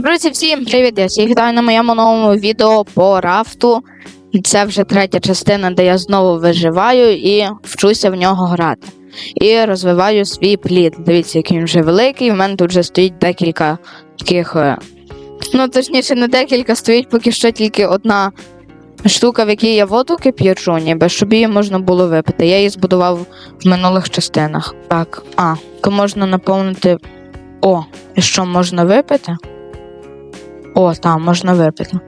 Друзі, всім привіт! Я всіх вітаю на моєму новому відео по рафту. Це вже третя частина, де я знову виживаю і вчуся в нього грати. І розвиваю свій плід. Дивіться, який він вже великий. В мене тут вже стоїть декілька таких. е, Ну, точніше, не декілька, стоїть поки що тільки одна штука, в якій я воду кип'ячу, ніби, щоб її можна було випити. Я її збудував в минулих частинах. Так, а, то можна наповнити. О, і що можна випити? О, там можна випити.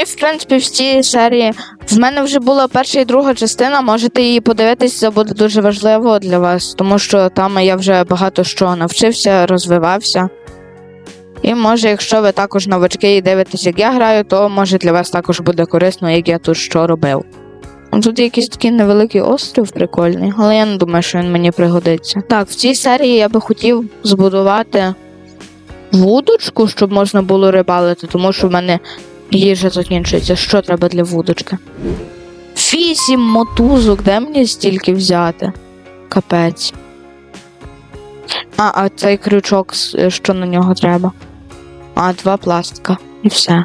І, в принципі, в цій серії в мене вже була перша і друга частина. Можете її подивитись, це буде дуже важливо для вас, тому що там я вже багато що навчився, розвивався. І може, якщо ви також новачки і дивитесь, як я граю, то може для вас також буде корисно, як я тут що робив. Тут якийсь такий невеликий острів прикольний, але я не думаю, що він мені пригодиться. Так, в цій серії я би хотів збудувати вудочку, щоб можна було рибалити, тому що в мене їжа закінчується. Що треба для вудочки? Вісім мотузок, де мені стільки взяти? Капець. А, а цей крючок, що на нього треба? А, два пластика. І все.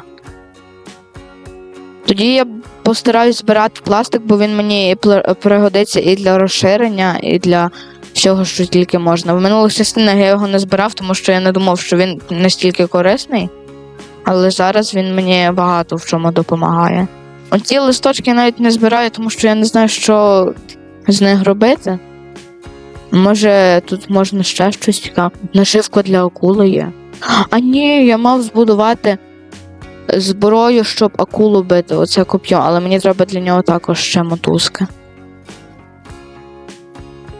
Тоді я постараюсь збирати пластик, бо він мені пригодиться і для розширення, і для всього, що тільки можна. В минулих частинах я його не збирав, тому що я не думав, що він настільки корисний. Але зараз він мені багато в чому допомагає. Оці листочки я навіть не збираю, тому що я не знаю, що з них робити. Може, тут можна ще щось цікаве. Нашивка для акули є. А ні, я мав збудувати зброю, щоб акулу бити. Оце коп'ю, але мені треба для нього також ще мотузки.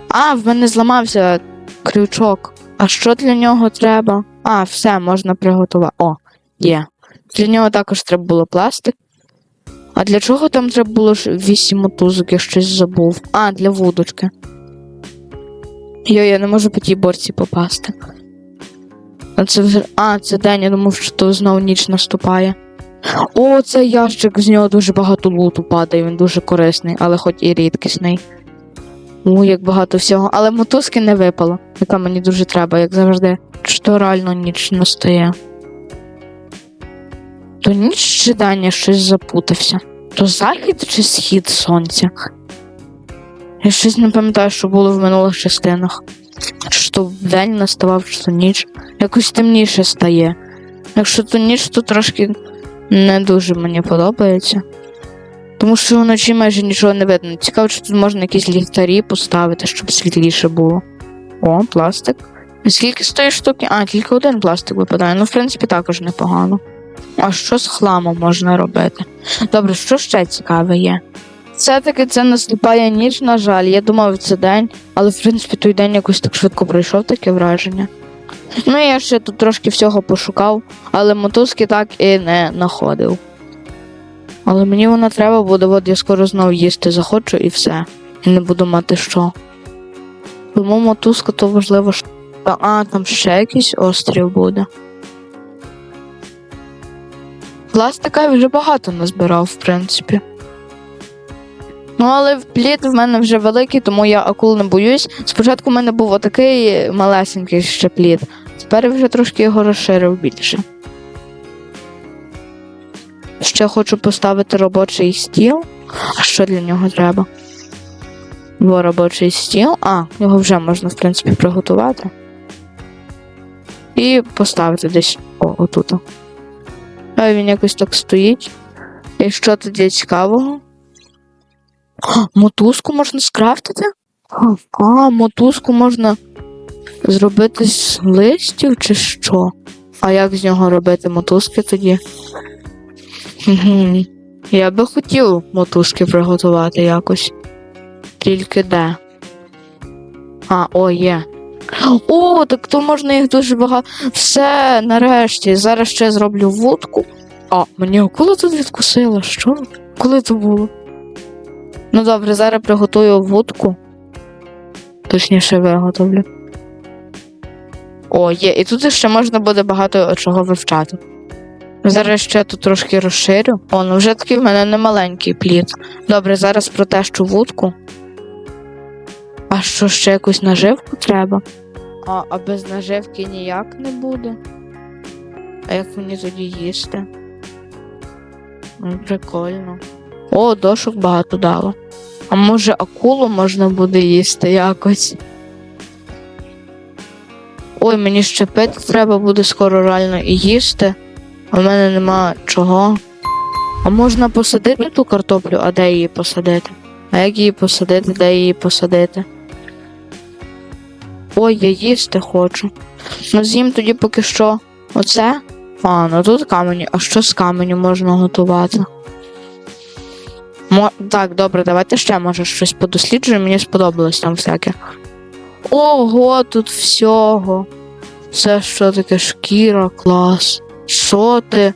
А, в мене зламався крючок. А що для нього треба? А, все, можна приготувати. О, є. Для нього також треба було пластик. А для чого там треба було вісім мотузок, я щось забув. А, для вудочки. Йо, я не можу по тій борці попасти. А це вже. А, це день, я думав, що то знову ніч наступає. О, цей ящик, з нього дуже багато луту падає, він дуже корисний, але хоч і рідкісний. О, як багато всього. Але мотузки не випало, яка мені дуже треба, як завжди. Чи то реально ніч настає. То ніч чи день я щось запутався. То захід чи схід сонця? Я щось не пам'ятаю, що було в минулих частинах. Чи то день наставав, то ніч. Якось темніше стає. Якщо то ніч, то трошки не дуже мені подобається. Тому що вночі майже нічого не видно. Цікаво, чи тут можна якісь ліхтарі поставити, щоб світліше було. О, пластик. І Скільки з тої штуки? А, тільки один пластик випадає. Ну, в принципі, також непогано. А що з хламом можна робити? Добре, що ще цікаве є? Все-таки це наступає ніч, на жаль. Я думав, це день, але в принципі той день якось так швидко пройшов таке враження. Ну, я ще тут трошки всього пошукав, але мотузки так і не знаходив. Але мені вона треба буде, от я скоро знову їсти захочу і все. І не буду мати що. Тому мотузка то важливо. що- А, там ще якийсь острів буде. Пластика я вже багато назбирав, в принципі. Ну, але плід в мене вже великий, тому я акул не боюсь. Спочатку в мене був отакий малесенький ще плід. Тепер я вже трошки його розширив більше. Ще хочу поставити робочий стіл. А що для нього треба? Бо робочий стіл. А, його вже можна, в принципі, приготувати. І поставити десь о, отут. А він якось так стоїть. І що тоді цікавого? Мотузку можна скрафтити? А, мотузку можна зробити з листів чи що? А як з нього робити мотузки тоді? Я би хотів мотузки приготувати якось. Тільки де? А, о, є. О, так то можна їх дуже багато. Все, нарешті. Зараз ще зроблю вудку. А, мені акула тут відкусила. Що? Коли це було? Ну добре, зараз приготую вудку. Точніше виготовлю. О, є. І тут ще можна буде багато чого вивчати. Зараз ще тут трошки розширю. О, ну вже такий в мене не маленький плід. Добре, зараз протещу вудку. А що ще якусь наживку треба? А, а без наживки ніяк не буде. А як мені тоді їсти? Ну, прикольно. О, дошок багато дало. А може акулу можна буде їсти якось? Ой, мені ще пити треба буде скоро реально і їсти. А в мене нема чого. А можна посадити ту картоплю, а де її посадити? А як її посадити, де її посадити? Ой, я їсти хочу. Ну з'їм тоді поки що оце. А, ну тут камені. А що з каменю можна готувати? Мо... Так, добре, давайте ще може щось подосліджуємо. Мені сподобалось там всяке. Ого, тут всього. Це що таке шкіра, клас. Що ти?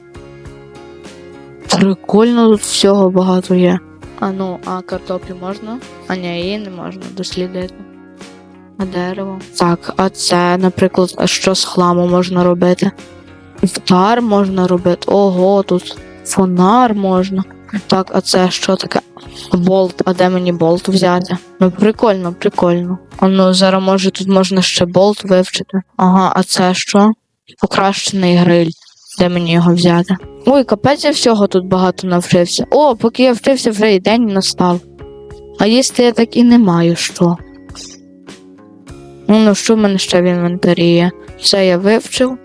Прикольно тут всього багато є. А ну, а картоплю можна? А ні, її не можна дослідити. А дерево. Так, а це, наприклад, а що з хламу можна робити? Фонар можна робити. Ого, тут фонар можна. Так, а це що таке? Болт, а де мені болт взяти? Ну прикольно, прикольно. А ну зараз може тут можна ще болт вивчити. Ага, а це що? Покращений гриль. Де мені його взяти? Ой, капець я всього тут багато навчився. О, поки я вчився, вже і день настав. А їсти я так і не маю що. Ну, ну що в мене ще в інвентарі є? Це я вивчив.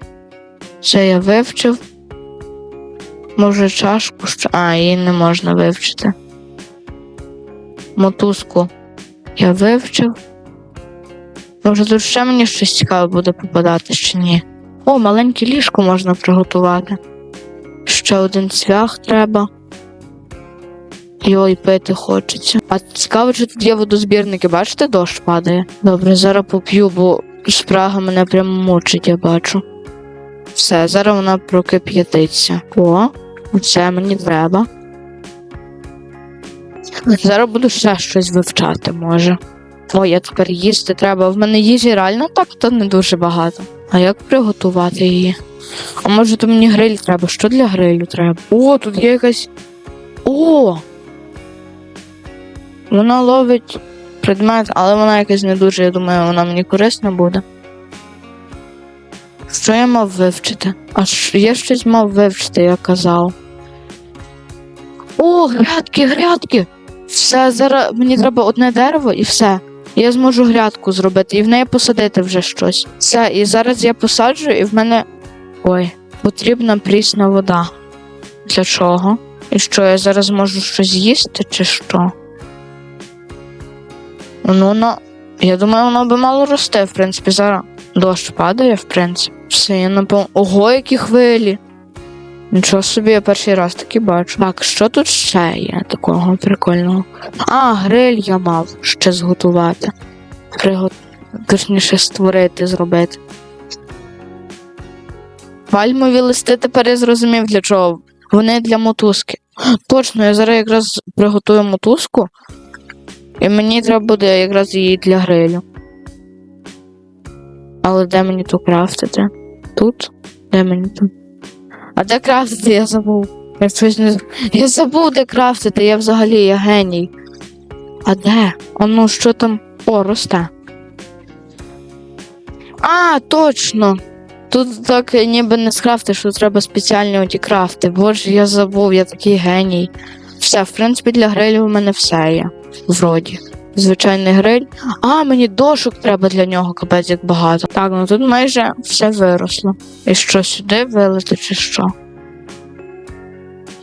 Це я вивчив. Може, чашку. А, її не можна вивчити. Мотузку я вивчив. Може, тут ще мені щось цікаве буде попадати чи ні. О, маленьке ліжко можна приготувати. Ще один цвях треба. Йой, пити хочеться. А цікаво, чи тут є водозбірники, бачите, дощ падає. Добре, зараз поп'ю, бо спрага мене прямо мучить, я бачу. Все, зараз вона прокип'ятиться. О, це мені треба. Зараз буду ще щось вивчати, може. О, я тепер їсти треба. В мене їжі реально так, то не дуже багато. А як приготувати її? А може то мені гриль треба? Що для грилю треба? О, тут є якась. О! Вона ловить предмет, але вона якась не дуже, я думаю, вона мені корисна буде. Що я мав вивчити? А я щось мав вивчити, я казав. О, грядки, грядки! Все, зараз мені треба одне дерево і все. Я зможу грядку зробити і в неї посадити вже щось. Все, і зараз я посаджу, і в мене. Ой, потрібна прісна вода. Для чого? І що, я зараз можу щось їсти, чи що? Ну, воно. Я думаю, воно би мало рости, в принципі, зараз дощ падає, в принципі. Все, я напевно. Ого, які хвилі! Нічого собі, я перший раз таки бачу. Так, що тут ще є такого прикольного? А, гриль я мав ще зготувати. Пригот... Точніше створити, зробити. Пальмові листи тепер я зрозумів для чого. Вони для мотузки. Точно, я зараз якраз приготую мотузку, і мені треба буде якраз її для грилю. Але де мені тут крафтити? Тут? Де мені тут? А де крафтити, я забув. Я щось не... Я забув, де крафтити, я взагалі я геній. А де? А ну що там? О, росте. А, точно! Тут так ніби не скрафтиш, що треба спеціальні оті крафти. Боже, я забув, я такий геній. Все, в принципі, для грилю у мене все є. Вроді. Звичайний гриль. А, мені дошок треба для нього, капець як багато. Так, ну тут майже все виросло. І що сюди вилити, чи що?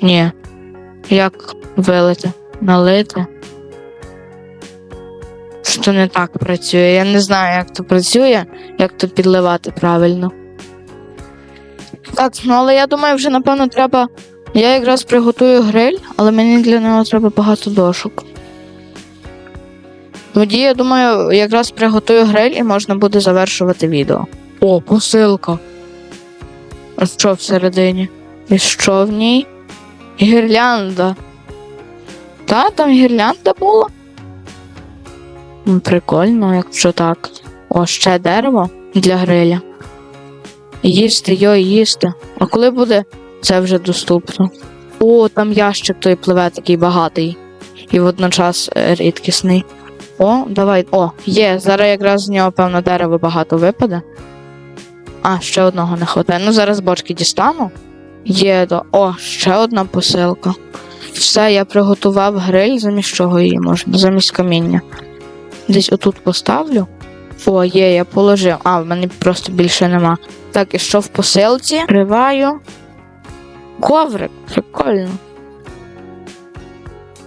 Ні. Як вилити? Налити? Що не так працює? Я не знаю, як то працює, як то підливати правильно. Так, ну але я думаю, вже напевно треба. Я якраз приготую гриль, але мені для нього треба багато дошок. Тоді, я думаю, якраз приготую гриль і можна буде завершувати відео. О, посилка. А що всередині? І що в ній? Гірлянда. Та, там гірлянда була. Прикольно, якщо так. О, ще дерево для гриля. Їсти, йой, їсти. А коли буде це вже доступно? О, там ящик той пливе такий багатий і водночас е, рідкісний. О, давай. О, є. Зараз якраз з нього, певно, дерева багато випаде. А, ще одного не хватає. Ну, зараз бочки дістану. Є до. О, ще одна посилка. Все, я приготував гриль, замість чого її можна, замість каміння. Десь отут поставлю. О, є, я положив. А, в мене просто більше нема. Так, і що в посилці? Криваю. Коврик, прикольно.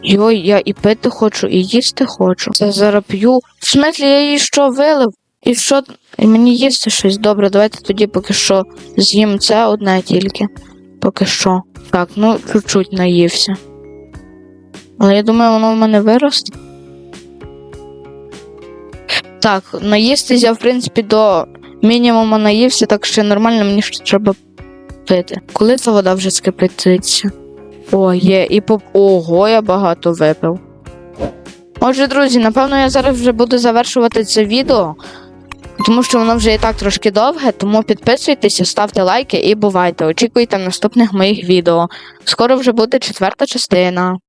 Йой, я і пити хочу, і їсти хочу. Це зараз. В смислі, я її що вилив? І що? І мені їсти щось добре. Давайте тоді поки що з'їм це одне тільки. Поки що. Так, ну чуть-чуть наївся. Але я думаю, воно в мене виросте. Так, наїстися я, в принципі, до мінімуму наївся, так що нормально мені ще треба пити. Коли ця вода вже скипятиться? О, є, і поп. Ого, я багато випив. Отже, друзі, напевно, я зараз вже буду завершувати це відео, тому що воно вже і так трошки довге, тому підписуйтеся, ставте лайки і бувайте. Очікуйте наступних моїх відео. Скоро вже буде четверта частина.